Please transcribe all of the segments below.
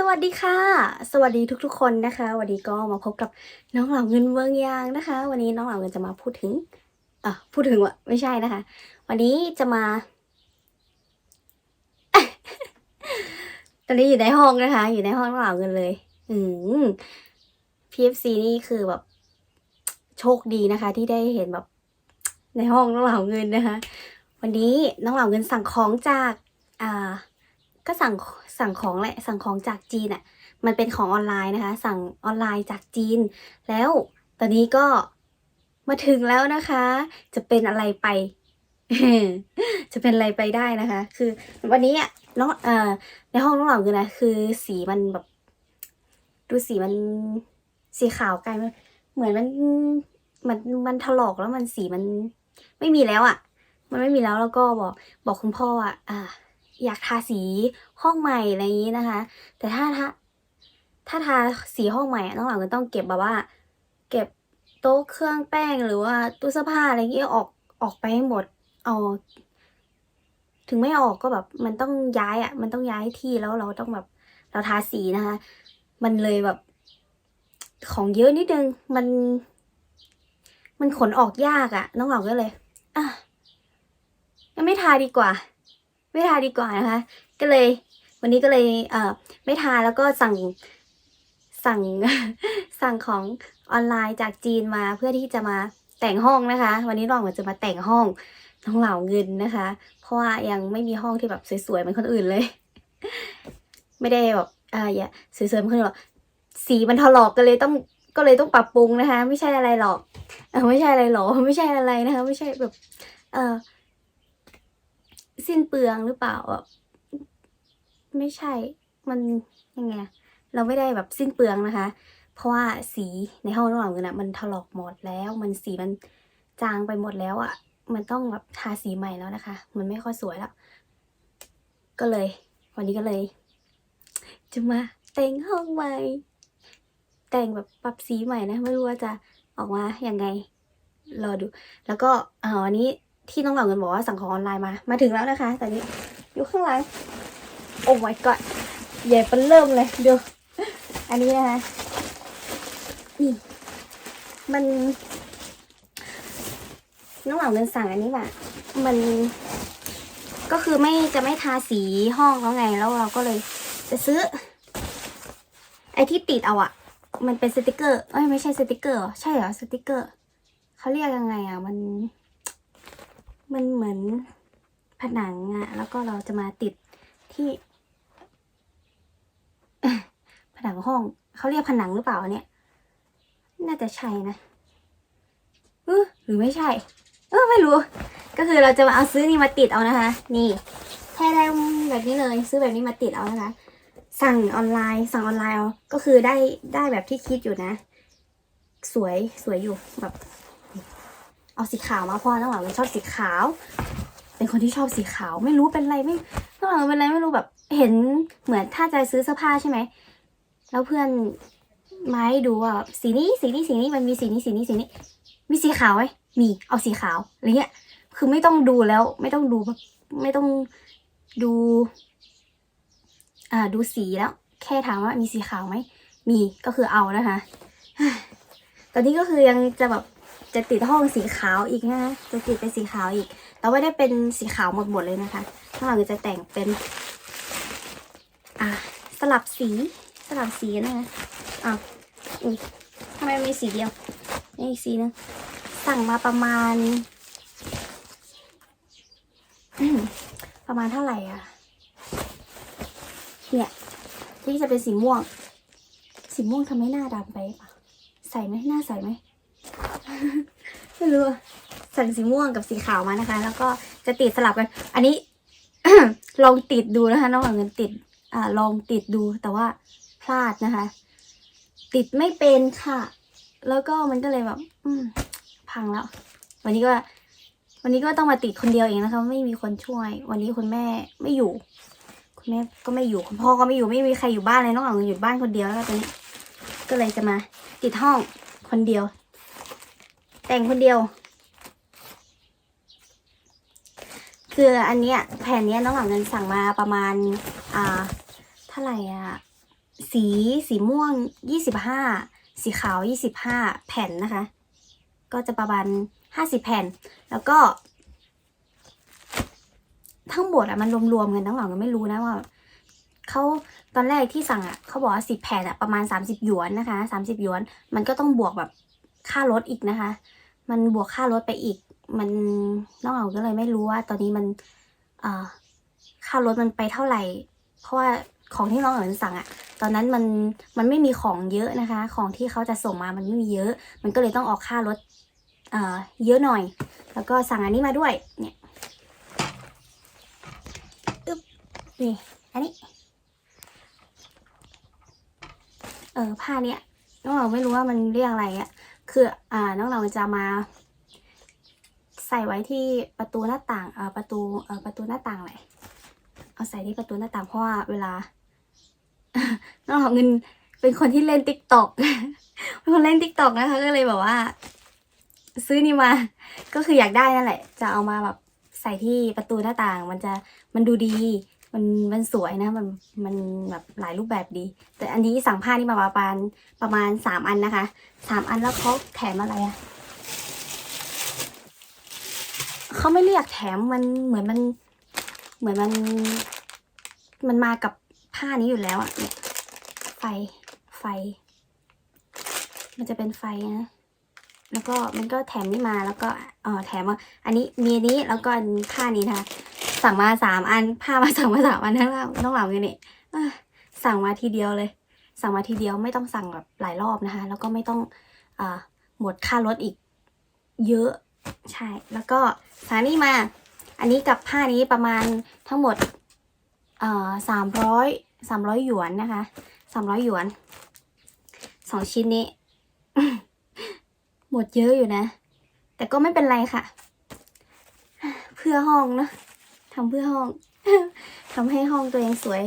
สวัสดีค่ะ สวัสดีทุกๆ คนนะคะ วันนี้ก็มาพบกับน้องเหล่าเงินเมืองยางนะคะ วันนี้น้องเหล่าเงินจะมาพูดถึงอะพูดถึงวะไม่ใช่นะคะ วันนี้จะมา ตอนนี้อยู่ในห้องนะคะ อยู่ในห้องน้องเหล่าเงินเลย อืม PFC นี่คือแบบ โชคดีนะคะ ที่ได้เห็นแบบ ในห้องน้องเหล่าเงินนะคะ วันนี้น้องเหล่าเงินสั่งของจาก อ่า ก็สั่ง สั่งของแหละสั่งของจากจีนอะ่ะมันเป็นของออนไลน์นะคะ สั่งออนไลน์จากจีน แล้วตอนนี้ก็มาถึงแล้วนะคะ จะเป็นอะไรไป จะเป็นอะไรไปได้นะคะ คือวันนี้อะน้องเอ่อในห้องน้องเหล่าคือนะคือสีมันแบบ ดูสีมันสีขาวกลายมันเหมือนมันมันมันถลอกแล้วมันสีมันไม่มีแล้วอะ มันไม่มีแล้วแล้วก็บอกบอกคุณพ่ออะ อ่า อยากทาสีห้องใหม่อะไรอย่างนี้นะคะ แต่ถ้าถ้าถ้าทาสีห้องใหม่น้องหลังก็ต้องเก็บแบบว่า เก็บโต๊ะเครื่องแป้งหรือว่าตู้เสื้อผ้าอะไรอย่างเงี้ยออกออกไปให้หมดเอาถึงไม่ออกก็แบบมันต้องย้ายอะ มันต้องย้ายที่แล้วเราต้องแบบเราทาสีนะคะ มันเลยแบบ ของเยอะนิดนึงมัน มันขนออกยากอะ่ะ น้องหลังก็เลยอะยังไม่ทาดีกว่า ไม่ทาดีกว่านะคะ ก็เลย วันนี้ก็เลยเอ่อไม่ทาแล้วก็สั่งสั่งสั่งของออนไลน์จากจีนมาเพื่อที่จะมาแต่งห้องนะคะ วันนี้ลองจะมาแต่งห้องน้องเหล่าเงินนะคะ เพราะว่ายังไม่มีห้องที่แบบสวยๆเหมือนคนอื่นเลย ไม่ได้แบบอ่าอย่าสวยๆเหมือนคนอื่นหรอกสีมันถลอกก็เลยต้องก็เลยต้องปรับปรุงนะคะ ไม่ใช่อะไรหรอกเออไม่ใช่อะไรหรอกไม่ใช่อะไรนะคะ ไม่ใช่แบบ เออ สิ้นเปลืองหรือเปล่าแบบไม่ใช่มันยังไงเราไม่ได้แบบสิ้นเปลืองนะคะ เพราะว่าสีในห้องระหว่างกันอะมันถลอกหมดแล้ว มันสีมันจางไปหมดแล้วอะมันต้องแบบทาสีใหม่แล้วนะคะ มันไม่ค่อยสวยแล้ว ก็เลย วันนี้ก็เลย จะมาแต่งห้องใหม่ แต่งแบบปรับสีใหม่นะ ไม่รู้ว่าจะออกมาอย่างไง รอดู แล้วก็อ่อวันนี้ ที่น้องเหล่าเงินบอกว่าสั่งของออนไลน์มา มาถึงแล้วนะคะตอนนี้อยู่ข้างหลัง โอ้ my god ใหญ่เป็นเริ่มเลยดูอันนี้นะคะนี่มัน น้องเหล่าเงินสั่งอันนี้มามันก็คือไม่จะไม่ทาสีห้องแล้วไงแล้วเราก็เลยจะซื้อ ไอที่ติดเอาอะมันเป็นสติกเกอร์เอ้ยไม่ใช่สติกเกอร์ใช่เหรอสติกเกอร์เขาเรียกยังไงอะมัน มันเหมือนผนังอะแล้วก็เราจะมาติดที่ผนังห้องเขาเรียกผนังหรือเปล่าเนี่ย น่าจะใช่นะเออหรือไม่ใช่ เออไม่รู้ ก็คือเราจะมาเอาซื้อนี่มาติดเอานะคะ นี่แท้ได้แบบนี้เลยซื้อแบบนี้มาติดเอานะคะ สั่งออนไลน์ สั่งออนไลน์เอาก็คือได้ได้แบบที่คิดอยู่นะ สวยสวยอยู่แบบ เอาสีขาวมาเพราะน้องหลังมันชอบสีขาว เป็นคนที่ชอบสีขาว ไม่รู้เป็นไรไม่น้องหลังเป็นไรไม่รู้แบบ เห็นเหมือนถ้าจะซื้อเสื้อผ้าใช่ไหมแล้วเพื่อนมาให้ดูว่าสีนี้สีนี้สีนี้มันมีสีนี้สีนี้สีนี้ มีสีขาวไหมมีเอาสีขาวอะไรเงี้ยคือไม่ต้องดูแล้วไม่ต้องดูแบบไม่ต้องดูอ่าดูสีแล้ว แค่ถามว่ามีสีขาวไหมมีก็คือเอานะคะตอนนี้ก็คือยังจะแบบ จะติดห้องสีขาวอีกนะจะติดเป็นสีขาวอีก แต่ว่าได้เป็นสีขาวหมดหมดเลยนะคะข้างหลังจะแต่งเป็นอ่าสลับสีสลับสีนะคะอ้าวอุ้ยทำไมมีสีเดียวนี่อีกสีนึงสั่งมาประมาณประมาณเท่าไหร่อะ เนี่ยที่จะเป็นสีม่วง สีม่วงทำให้หน้าดำไปปะใส่ไหมหน้าใส่ไหม ไม่รู้อะสั่งสีม่วงกับสีขาวมานะคะ แล้วก็จะติดสลับกัน อันนี้ ลองติดดูนะคะน้องหลังเงินติด อ่า ลองติดดูแต่ว่าพลาดนะคะ ติดไม่เป็นค่ะ แล้วก็มันก็เลยแบบ อืม พังแล้ว วันนี้ก็ วันนี้ก็ต้องมาติดคนเดียวเองนะคะ ไม่มีคนช่วย วันนี้คุณแม่ไม่อยู่ คุณแม่ก็ไม่อยู่คุณพ่อก็ไม่อยู่ไม่มีใครอยู่บ้านเลยน้องหลังเงินอยู่บ้านคนเดียวแล้วตอนนี้ก็เลยจะมาติดห้องคนเดียว แต่งคนเดียว คืออันเนี้ยแผ่นเนี้ยน้องหลังเงินสั่งมาประมาณ อ่าเท่าไหร่อะ สีสีม่วงยี่สิบห้าสีขาวยี่สิบห้าแผ่นนะคะ ก็จะประมาณห้าสิบแผ่น แล้วก็ ทั้งหมดอะมันรวมๆกันทั้งหลังก็ไม่รู้นะว่าเขาตอนแรกที่สั่งอะเขาบอกว่าสิบแผ่นอะประมาณสามสิบหยวนนะคะสามสิบหยวน มันก็ต้องบวกแบบค่ารถอีกนะคะ มันบวกค่ารถไปอีก มันน้องเหลาก็เลยไม่รู้ว่าตอนนี้มันเอ่อค่ารถมันไปเท่าไหร่ เพราะว่าของที่น้องเหลาสั่งอะตอนนั้นมันมันไม่มีของเยอะนะคะ ของที่เขาจะส่งมามันไม่มีเยอะ มันก็เลยต้องออกค่ารถเอ่อเยอะหน่อย แล้วก็สั่งอันนี้มาด้วย เนี่ยอึ๊บนี่ อันนี้ เออผ้าเนี้ยน้องเราไม่รู้ว่ามันเรียกอะไรอะ คืออ่าน้องเราจะมา ใส่ไว้ที่ประตูหน้าต่างเอ่อประตูเอ่อประตูหน้าต่างเลยเอาใส่ที่ประตูหน้าต่างเพราะว่าเวลา น้องเราเงินเป็นคนที่เล่นติ๊กต็อกเป็นคนเล่นติ๊กต็อกนะคะก็เลยแบบว่า ซื้อนี่มา ก็คืออยากได้นั่นแหละ จะเอามาแบบใส่ที่ประตูหน้าต่าง มันจะมันดูดี มันมันสวยนะมันมันแบบหลายรูปแบบดี แต่อันนี้สั่งผ้านี่มาประมาณประมาณสามอันนะคะสามอันแล้วเขาแถมอะไรอะเขาไม่เรียกแถมมันเหมือนมัน เหมือนมัน มันมากับผ้านี้อยู่แล้วอะเนี่ยไฟไฟ มันจะเป็นไฟนะแล้วก็มันก็แถมนี่มาแล้วก็เออแถมว่าอันนี้มีนี้แล้วก็ผ้านี้นะคะ สั่งมาสามอันผ้ามาสั่งมาสามอันทั้งเราต้องหล่าเงินนี่สั่งมาทีเดียวเลย สั่งมาทีเดียวไม่ต้องสั่งแบบหลายรอบนะคะ แล้วก็ไม่ต้องอหมดค่ารถอีก เยอะใช่ แล้วก็สานี่มา อันนี้กับผ้านี้ประมาณทั้งหมดสามร้อยสามร้อยหยวนนะคะสามร้อยหยวนสองชิ้นนี้ หมดเยอะอยู่นะ แต่ก็ไม่เป็นไรค่ะ เพื่อห้องเนอะ ทำเพื่อห้องทำให้ห้องตัวเองสวย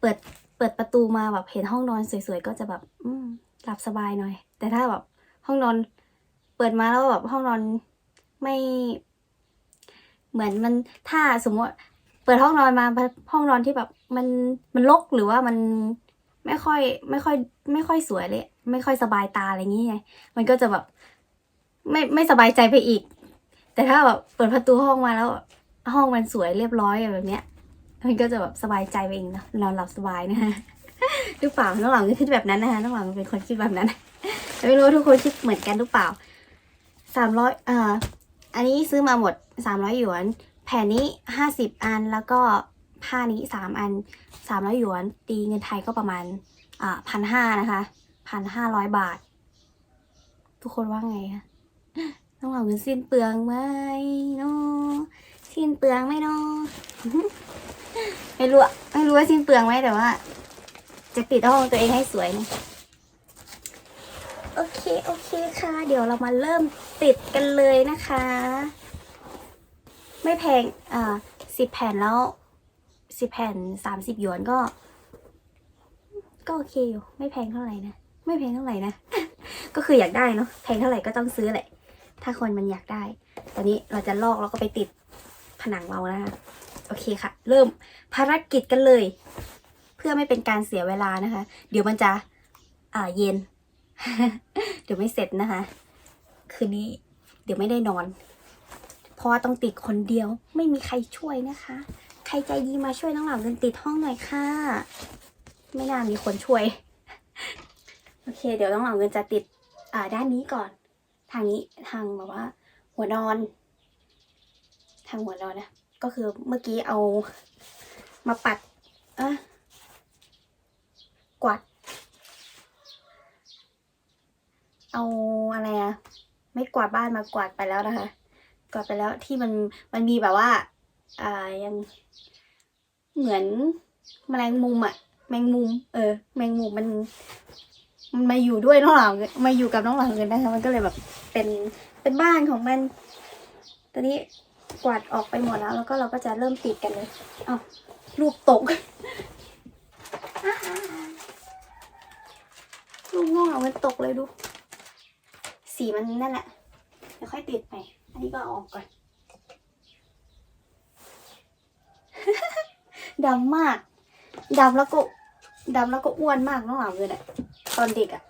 เปิดเปิดประตูมาแบบเห็นห้องนอนสวยๆก็จะแบบ อืมหลับสบายหน่อย แต่ถ้าแบบห้องนอน เปิดมาแล้วแบบห้องนอนไม่ เหมือนมันถ้าสมมติเปิดห้องนอนมาห้องนอนที่แบบ มันมันรกหรือว่ามันไม่ค่อยไม่ค่อย ไม่ค่อยสวยเลย ไม่ค่อยสบายตาอะไรอย่างเงี้ยมันก็จะแบบ ไม่ไม่สบายใจไปอีก แต่ถ้าแบบเปิดประตูห้องมาแล้ว ห้องมันสวยเรียบร้อยแบบเนี้ยมันก็จะแบบสบายใจไปเองนะนอนหลับสบายนะคะหรือเปล่าน้องหลังคิดแบบนั้นนะคะน้องหลังเป็นคนคิดแบบนั้นแต่ไม่รู้ทุกคนคิดเหมือนกันหรือเปล่าสามร้อยเอ่าอันนี้ซื้อมาหมดสามร้อยหยวน แผ่นนี้ห้าสิบอันแล้วก็ผ้านี้สามอันสามร้อยหยวน ตีเงินไทยก็ประมาณอ่าพันห้านะคะพันห้าร้อยบาท ทุกคนว่าไงคะต้องเอาเงินสิ้นเปลืองไหมเนาะ สิ้นเปลืองไหมเนาะไม่รู้ไม่รู้ว่าสิ้นเปลืองไหมแต่ว่า จะปิดห้องตัวเองให้สวยนะโอเคโอเคค่ะ เดี๋ยวเรามาเริ่มติดกันเลยนะคะ ไม่แพงอ่าสิบแผ่นแล้วสิบแผ่นสามสิบหยวนก็ ก็โอเคอยู่ไม่แพงเท่าไหร่นะไม่แพงเท่าไหร่นะก็คืออยากได้เนาะแพงเท่าไหร่ก็ต้องซื้อแหละถ้าคนมันอยากได้ ตอนนี้เราจะลอกแล้วก็ไปติด ผนังเรานะคะโอเคค่ะ เริ่มภารกิจกันเลย เพื่อไม่เป็นการเสียเวลานะคะ เดี๋ยวมันจะอ่าเย็น เดี๋ยวไม่เสร็จนะคะ คืนนี้เดี๋ยวไม่ได้นอน เพราะว่าต้องติดคนเดียว ไม่มีใครช่วยนะคะ ใครใจดีมาช่วยน้องหลังกันติดห้องหน่อยค่ะ ไม่น่ามีคนช่วย โอเค เดี๋ยวน้องหลังเงินจะติดอ่าด้านนี้ก่อน ทางนี้ทางแบบว่า หัวนอน ทางหัวนอนนะ ก็คือเมื่อกี้เอามาปัดอะกวาดเอาอะไรอะไม่กวาดบ้านมากวาดไปแล้วนะคะ กวาดไปแล้วที่มันมันมีแบบว่าอ่ายังเหมือนแมลงมุมอะแมงมุม เออ แมงมุมมันมันมาอยู่ด้วยน้องหลังมาอยู่กับน้องหลังเงินนะคะมันก็เลยแบบเป็นเป็นบ้านของมันตอนนี้ กวาดออกไปหมดแล้วแล้วก็เราก็จะเริ่มติดกันเลยเอารูปตกลูกง่วงอะมันตกเลยดู สีมันนั่นแหละเดี๋ยวค่อยติดไป อันนี้ก็ออกก่อนดำมากดำแล้วก็ดำแล้วก็อ้วนมากน้องหลาเงินอะตอนเด็กอะ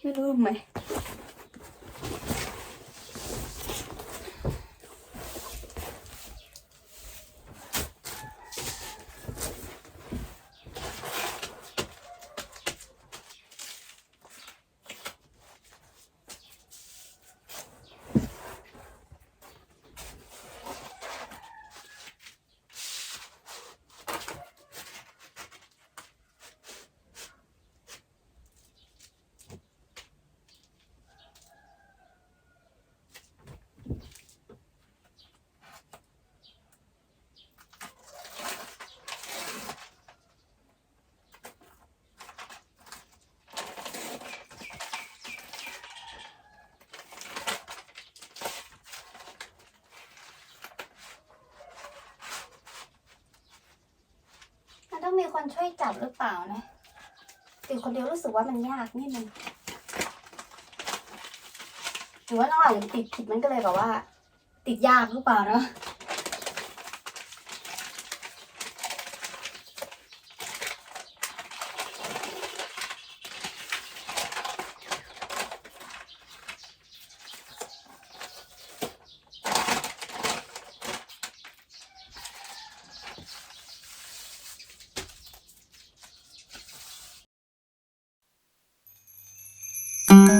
ไม่รู้ทำไม คนช่วยจับหรือเปล่านะติวคนเดียวรู้สึกว่ามันยากนิดนึงหรือว่าน้องอาจจะติดผิดมันก็เลยแบบว่า ติดยากหรือเปล่าเนาะ เ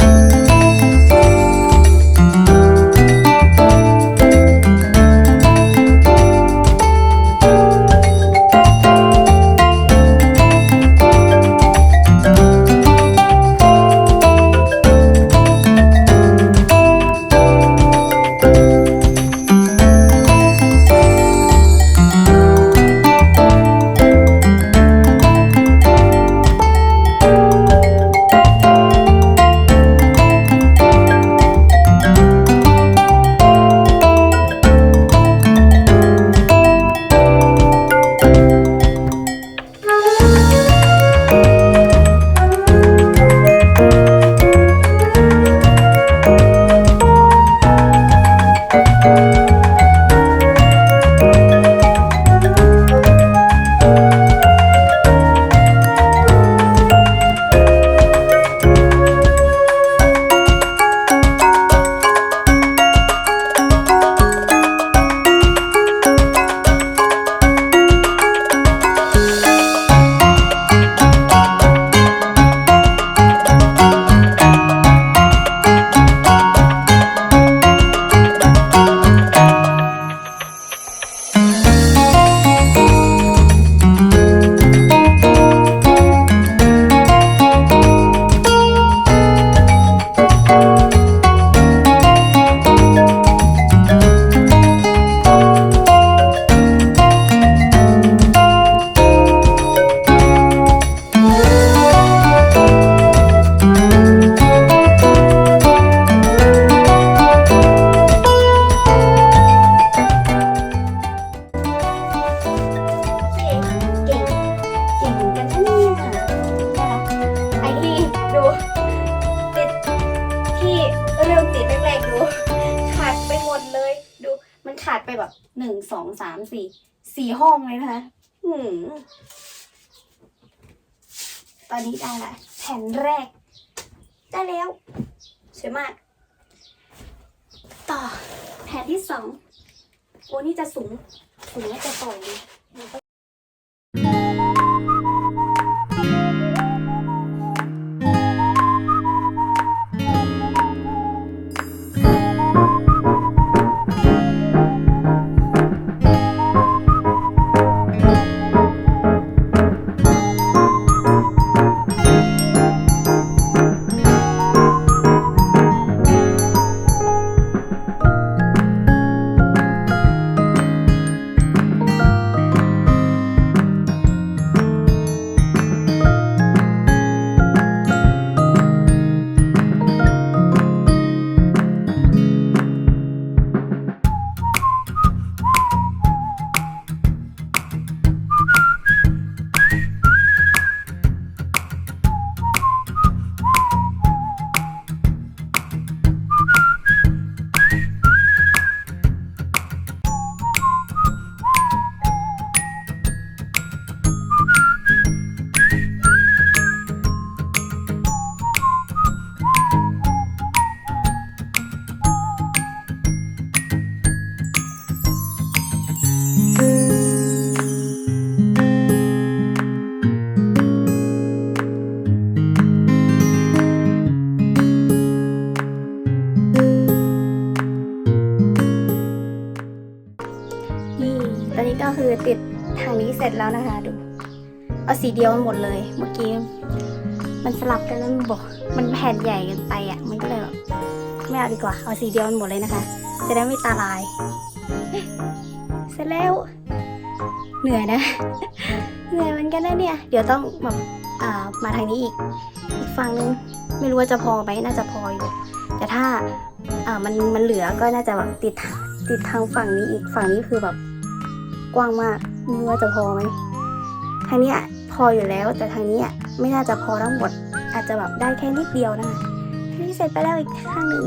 ขาดไปแบบหนึ่งสองสามสี่สี่ห้องเลยนะคะหืมตอนนี้ได้ละแผ่นแรก ได้แล้วสวยมาก ต่อแผ่นที่สองโอ้นี่จะสูงสูงแล้วจะต่อเลย สีเดียวมันหมดเลย เมื่อกี้ มันสลับกันแล้วมันบอก มันแผ่นใหญ่กันไปอะ มันก็เลยแบบไม่เอาดีกว่า เอาสีเดียวมันหมดเลยนะคะ จะได้ไม่ตาลาย เสร็จแล้ว เหนื่อยนะ เหนื่อยเหมือนกันนะเนี่ย เดี๋ยวต้องแบบอ่ามาทางนี้อีก อีกฝั่งนึง ไม่รู้ว่าจะพอไหมน่าจะพออยู่ แต่ถ้าอ่ามันมันเหลือก็น่าจะแบบติดติดทางฝั่งนี้อีกฝั่งนี้คือแบบกว้างมากไม่รู้ว่าจะพอไหมทางนี้ ออยู่แล้ว แต่ทางนี้อะไม่น่าจะพอทั้งหมด อาจจะแบบได้แค่นิดเดียวนะคะนี่เสร็จไปแล้วอีกข้างหนึ่ง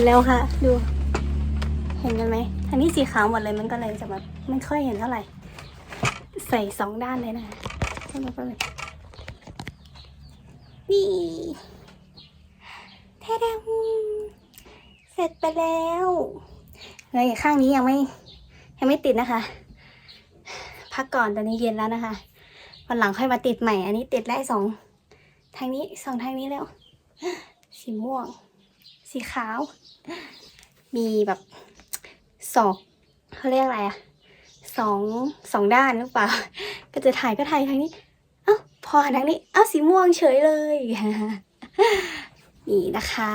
เสร็จแล้วค่ะ ดู เห็นกันไหมทางนี้สีขาวหมดเลยมันก็เลยจะแบบไม่ค่อยเห็นเท่าไหร่ ใส่สองด้านเลยนะคะเข้ามาเข้ามานี่แท้ดเสร็จไปแล้วเลยข้างนี้ยังไม่ยังไม่ติดนะคะ พักก่อนตอนนี้เย็นแล้วนะคะวันหลังค่อยมาติดใหม่ อันนี้ติดได้สองทางนี้สองทางนี้แล้ว สีม่วง สีขาว มีแบบสองเขาเรียกอะไรอะสองสองด้านหรือเปล่า ก็จะถ่ายก็ถ่ายทางนี้ เอ้าพอทางนี้ เอ้าสีม่วงเฉยเลย นี่นะคะ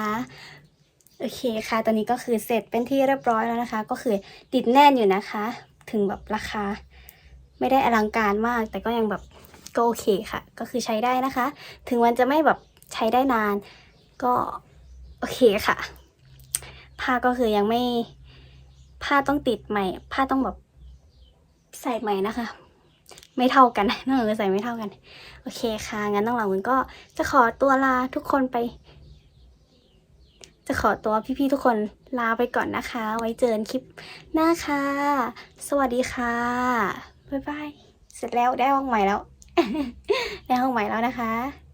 โอเคค่ะ ตอนนี้ก็คือเสร็จเป็นที่เรียบร้อยแล้วนะคะ ก็คือติดแน่นอยู่นะคะ ถึงแบบราคา ไม่ได้อลังการมาก แต่ก็ยังแบบก็โอเคค่ะ ก็คือใช้ได้นะคะ ถึงมันจะไม่แบบใช้ได้นาน ก็โอเคค่ะ ผ้าก็คือยังไม่ผ้าต้องติดใหม่ ผ้าต้องแบบใส่ใหม่นะคะ ไม่เท่ากันน้องเอ๋ยใส่ไม่เท่ากัน โอเคค่ะ งั้นน้องเหล่ามันก็จะขอตัวลาทุกคนไป จะขอตัวพี่ๆทุกคนลาไปก่อนนะคะ ไว้เจอกันคลิปหน้าค่ะ สวัสดีค่ะ บ๊ายบาย เสร็จแล้วได้ห้องใหม่แล้ว ได้ห้องใหม่แล้วนะคะ